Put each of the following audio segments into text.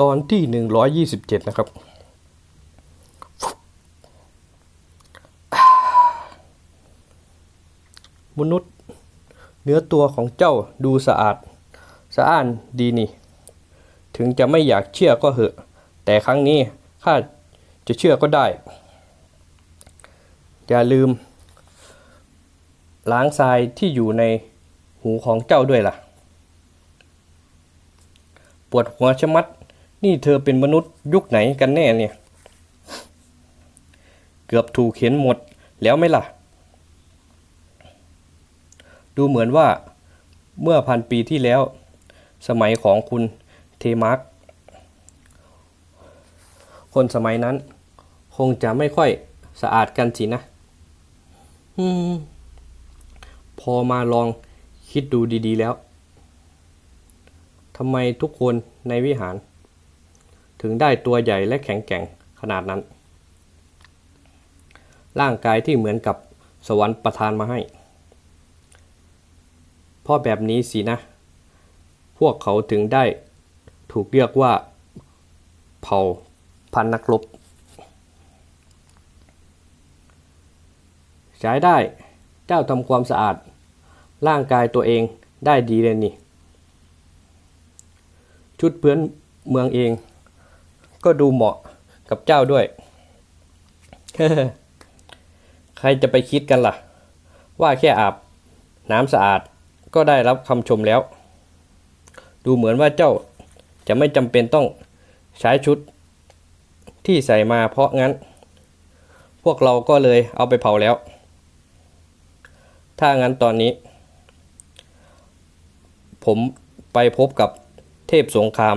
ตอนที่หนึ่งร้อยยี่สิบเจ็ดนะครับ มนุษย์ เนื้อตัวของเจ้าดูสะอาด สะอ้านดีนี่ ถึงจะไม่อยากเชื่อก็เหอะ แต่ครั้งนี้ข้าจะเชื่อก็ได้ อย่าลืม ล้างทรายที่อยู่ในหูของเจ้าด้วยล่ะ ปวดหัวชะมัด นี่เธอเป็นมนุษย์ยุคไหนกันแน่เนี่ย เกือบถูกเข็นหมดแล้วไหมล่ะ ดูเหมือนว่าเมื่อพันปีที่แล้ว สมัยของคุณเทมาร์กคนสมัยนั้น คงจะไม่ค่อยสะอาดกันสินะอพอมาลองคิดดูดีๆแล้วทำไมทุกคนในวิหาร ถึงได้ตัวใหญ่และแข็งแกร่งขนาดนั้น ร่างกายที่เหมือนกับสวรรค์ประทานมาให้เพราะแบบนี้สินะ พวกเขาถึงได้ถูกเรียกว่าเผ่าพันนักรบใช้ได้เจ้าทำความสะอาด ร่างกายตัวเองได้ดีเลยนี่ ชุดเพื่อนเมืองเอง ก็ดูเหมาะกับเจ้าด้วย ใครจะไปคิดกันล่ะ ว่าแค่อาบน้ำสะอาดก็ได้รับคำชมแล้ว ดูเหมือนว่าเจ้าจะไม่จำเป็นต้องใช้ชุดที่ใส่มาเพราะงั้น พวกเราก็เลยเอาไปเผาแล้ว ถ้างั้นตอนนี้ ผมไปพบกับเทพสงคราม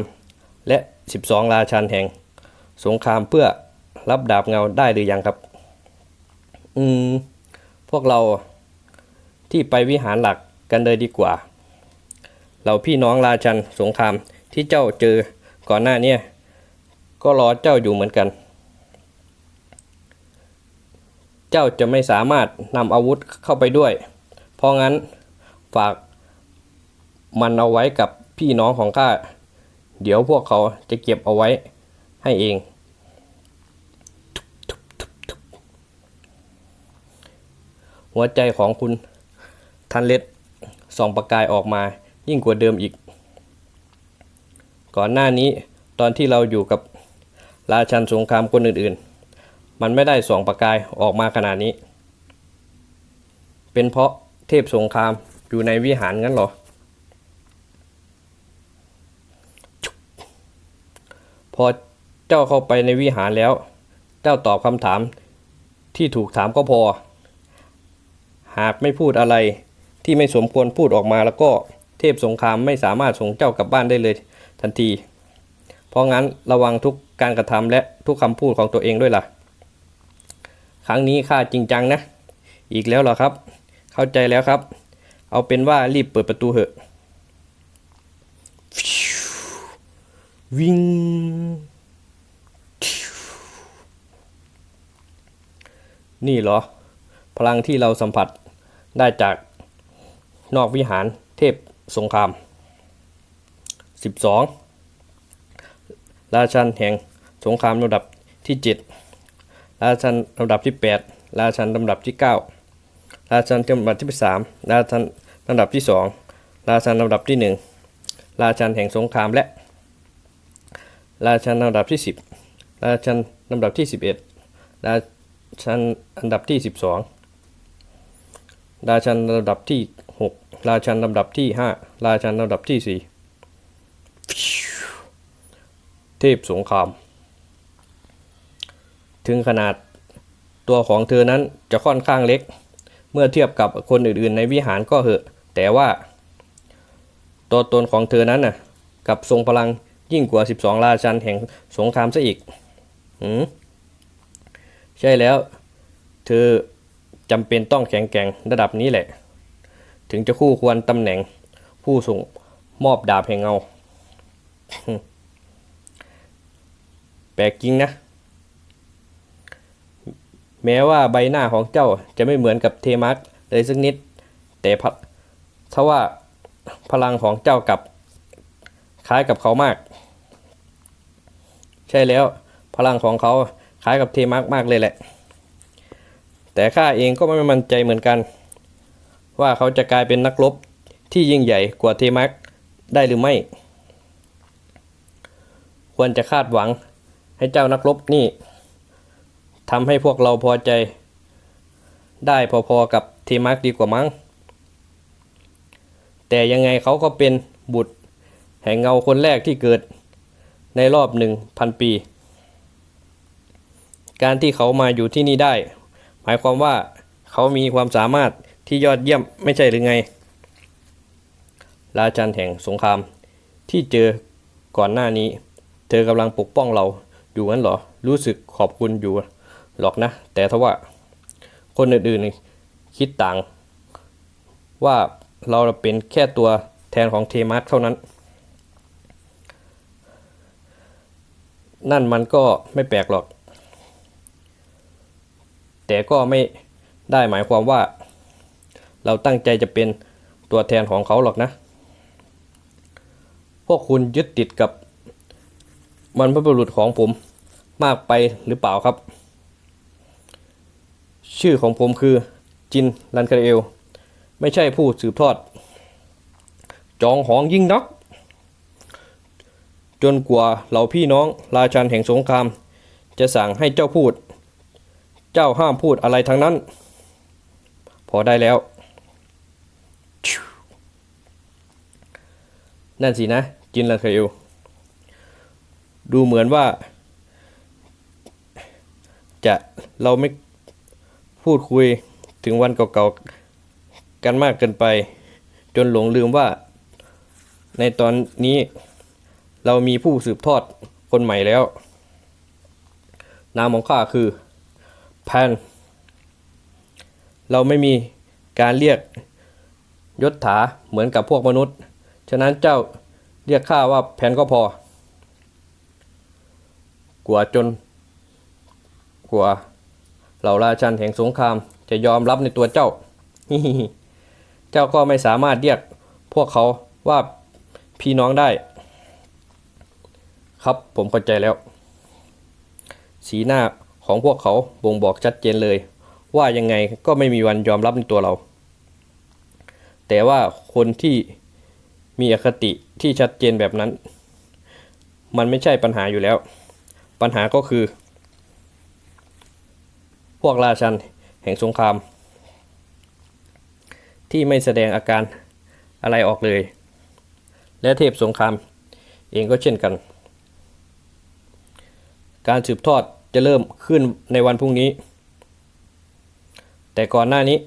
12 ราชันแห่ง สงครามเพื่อรับดาบเงาได้หรือยังครับ อืม พวกเราที่ไปวิหารหลักกันเลยดีกว่า เราพี่น้องราชันสงครามที่เจ้าเจอก่อนหน้านี้ก็รอเจ้าอยู่เหมือนกัน เจ้าจะไม่สามารถนำอาวุธเข้าไปด้วย เพราะงั้นฝากมันเอาไว้กับพี่น้องของข้า เดี๋ยวพวกเขาจะเก็บเอาไว้ให้เอง หัวใจของคุณทันเล็ดส่องประกายออกมายิ่งกว่าเดิมอีก ก่อนหน้านี้ตอนที่เราอยู่กับราชันสงครามคนอื่นๆ มันไม่ได้ส่องประกายออกมาขนาดนี้ เป็นเพราะเทพสงครามอยู่ในวิหารงั้นหรอ พอเจ้าเข้าไปในวิหารแล้ว เจ้าตอบคำถามที่ถูกถามก็พอ หากไม่พูดอะไรที่ไม่สมควรพูดออกมาแล้วก็เทพสงครามไม่สามารถส่งเจ้ากลับบ้านได้เลยทันที เพราะงั้นระวังทุกการกระทำและทุกคำพูดของตัวเองด้วยล่ะ ครั้งนี้ข้าจริงจังนะ อีกแล้วเหรอครับ เข้าใจแล้วครับ เอาเป็นว่ารีบเปิดประตูเถอะวิ่ง นี่เหรอ พลังที่เราสัมผัสได้จากนอกวิหารเทพสงคราม 12 ราชันแห่งสงครามลำดับที่ 7 ราชันลำดับที่ 8 ราชันลำดับที่ 9 ราชันลำดับที่ 3 ราชันลำดับที่ 2 ราชันลำดับที่ 1 ราชันแห่งสงครามและ ราชันลำดับที่ 10 ราชันลำดับที่ 11 ราช นอันดับที่ 12 ราชันลำดับที่ 6 ราชันลำดับที่ 5 ราชันลำดับที่ 4 เทพสงคราม ถึงขนาดตัวของเธอนั้นจะค่อนข้างเล็ก เมื่อเทียบกับคนอื่นๆ ในวิหารก็เหอะ แต่ว่า ตัวตนของเธอนั้นน่ะกับทรงพลังยิ่งกว่า 12 ราชันแห่งสงครามซะอีกหืม ใช่แล้ว เธอจำเป็นต้องแข็งแกร่งระดับนี้แหละ ถึงจะคู่ควรตำแหน่งผู้ส่งมอบดาบแห่งเงา แปลกจริงนะ แม้ว่าใบหน้าของเจ้าจะไม่เหมือนกับเทมัสเลยสักนิด แต่พัดถ้าว่าพลังของเจ้ากับคล้ายกับเขามาก ใช่แล้วพลังของเขา คล้ายกับเทมาร์กมากเลยแหละ แต่ข้าเองก็ไม่มั่นใจเหมือนกัน ว่าเขาจะกลายเป็นนักรบที่ยิ่งใหญ่กว่าเทมาร์กได้หรือไม่ ควรจะคาดหวังให้เจ้านักรบนี่ทำให้พวกเราพอใจ ได้พอๆกับเทมาร์กดีกว่ามั้งแต่ยังไงเขาก็เป็นบุตร แห่งเงาคนแรกที่เกิดในรอบหนึ่งพันปี การที่เขามาอยู่ที่นี่ได้ หมายความว่าเขามีความสามารถที่ยอดเยี่ยมไม่ใช่หรือไง ราชันแห่งสงคราม ที่เจอก่อนหน้านี้ เธอกำลังปกป้องเราอยู่งั้นหรอ รู้สึกขอบคุณอยู่หรอกนะ แต่ทว่าคนอื่นๆคิดต่าง ว่าเราเป็นแค่ตัวแทนของเทมัสเท่านั้น นั่นมันก็ไม่แปลกหรอก แต่ก็ไม่ได้หมายความว่า เราตั้งใจจะเป็นตัวแทนของเขาหรอกนะ พวกคุณยึดติดกับมันพบุรุษของผมมากไปหรือเปล่าครับ ชื่อของผมคือจินลันคาเอล ไม่ใช่ผู้สืบทอด จองหองยิ่งนัก จนกว่าเหล่าพี่น้องราชันแห่งสงคราม จะสั่งให้เจ้าพูด เจ้าห้ามพูดอะไรทั้งนั้น พอได้แล้ว นั่นสินะ จินลันคาเอลดูเหมือนว่า จะเราไม่พูดคุยถึงวันเก่าๆ กันมากเกินไป จนหลงลืมว่า ในตอนนี้เรามีผู้สืบทอดคนใหม่แล้ว นามของข้าคือ พนเราไม่มีการเรียกยศถาเหมือนกับพวกมนุษย์ ฉะนั้นเจ้าเรียกข้าว่าแพนก็พอกว่าจนกว่าเหล่าราชันแห่งสงครามจะยอมรับในตัวเจ้า เจ้าก็ไม่สามารถเรียกพวกเขาว่าพี่น้องได้ ครับผมเข้าใจแล้ว สีหน้า ของพวกเขาบ่งบอกชัดเจนเลย ว่ายังไงก็ไม่มีวันยอมรับในตัวเรา แต่ว่าคนที่มีอคติที่ชัดเจนแบบนั้น มันไม่ใช่ปัญหาอยู่แล้ว ปัญหาก็คือ พวกราชันแห่งสงคราม ที่ไม่แสดงอาการอะไรออกเลย และเทพสงครามเองก็เช่นกัน การสืบทอด จะเริ่มขึ้นในวันพรุ่งนี้ แต่ก่อนหน้านี้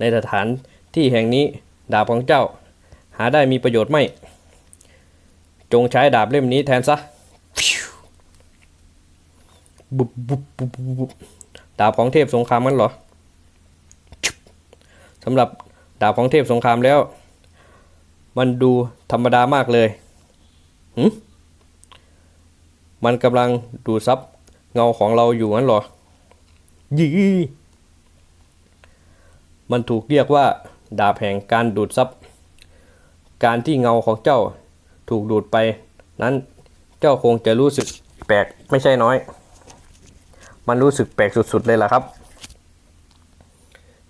ในสถานที่แห่งนี้ดาบของเจ้า หาได้มีประโยชน์ไม่ จงใช้ดาบเล่มนี้แทนซะบุบบุบบุบบุบดาบของเทพสงครามมันเหรอสำหรับดาบของเทพสงครามแล้ว มันดูธรรมดามากเลยหืม มันกำลังดูดซับเงาของเราอยู่งั้นหรอ ยีมันถูกเรียกว่า ดาบแห่งการดูดซับ การที่เงาของเจ้าถูกดูดไป นั้นเจ้าคงจะรู้สึกแปลกไม่ใช่น้อย มันรู้สึกแปลกสุดๆเลยล่ะครับ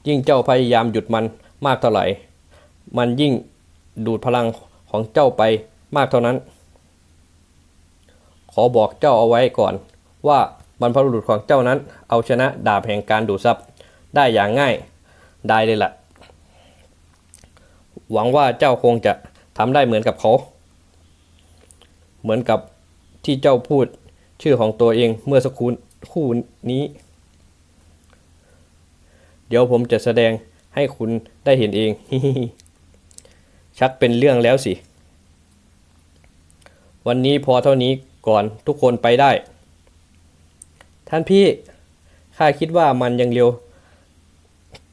ยิ่งเจ้าพยายามหยุดมันมากเท่าไหร่ มันยิ่งดูดพลังของเจ้าไปมากเท่านั้น ขอบอกเจ้าเอาไว้ก่อน ว่าบรรพบุรุษของเจ้านั้น เอาชนะดาบแห่งการดูดซับได้อย่างง่ายได้เลยล่ะ หวังว่าเจ้าคงจะทำได้เหมือนกับเขา เหมือนกับที่เจ้าพูดชื่อของตัวเองเมื่อสักครู่คู่นี้ เดี๋ยวผมจะแสดงให้คุณได้เห็นเอง ชักเป็นเรื่องแล้วสิ วันนี้พอเท่านี้ ก่อนทุกคนไปได้ ท่านพี่ข้าคิดว่ามันยังเร็ว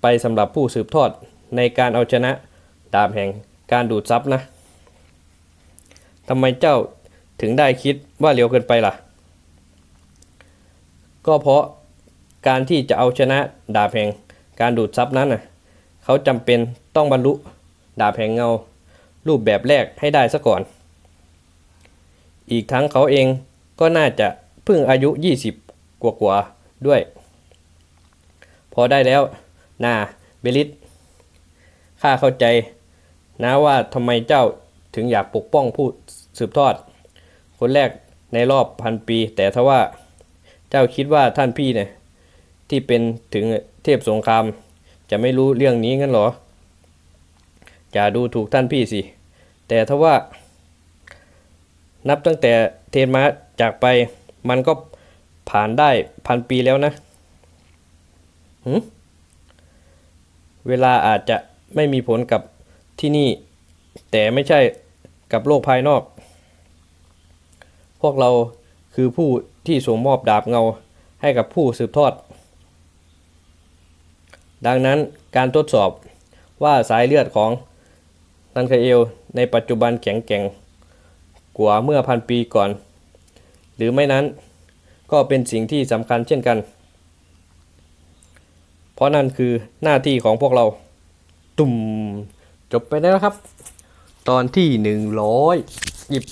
ไปสำหรับผู้สืบทอดในการเอาชนะดาบแห่งการดูดซับนะทำไมเจ้าถึงได้คิดว่าเร็วเกินไปล่ะ ก็เพราะการที่จะเอาชนะดาบแห่งการดูดซับนั้นน่ะเขาจำเป็นต้องบรรลุดาบแห่งเงา รูปแบบแรกให้ได้ซะก่อน อีกทั้งเขาเองก็น่าจะเพิ่งอายุ 20 กว่าๆด้วย พอได้แล้วนาเบลิสข้าเข้าใจนะว่าทำไมเจ้าถึงอยากปกป้องผู้สืบทอด คนแรกในรอบพันปี แต่ถ้าว่าเจ้าคิดว่าท่านพี่เนี่ยที่เป็นถึงเทพสงคราม จะไม่รู้เรื่องนี้งั้นหรออย่าดูถูกท่านพี่สิ แต่ถ้าว่า นับตั้งแต่เทนมาจากไป มันก็ผ่านได้พันปีแล้วนะหึเวลาอาจจะไม่มีผลกับที่นี่ แต่ไม่ใช่กับโลกภายนอก พวกเราคือผู้ที่ส่งมอบดาบเงาให้กับผู้สืบทอด ดังนั้นการทดสอบว่าสายเลือดของนันคาเอลในปัจจุบันแข็งแกร่ง กว่าเมื่อพันปีก่อน หรือไม่นั้นก็เป็นสิ่งที่สำคัญเช่นกัน เพราะนั่นคือหน้าที่ของพวกเรา ตุ่มจบไปแล้วครับ ตอนที่หนึ่งร้อยหยิบ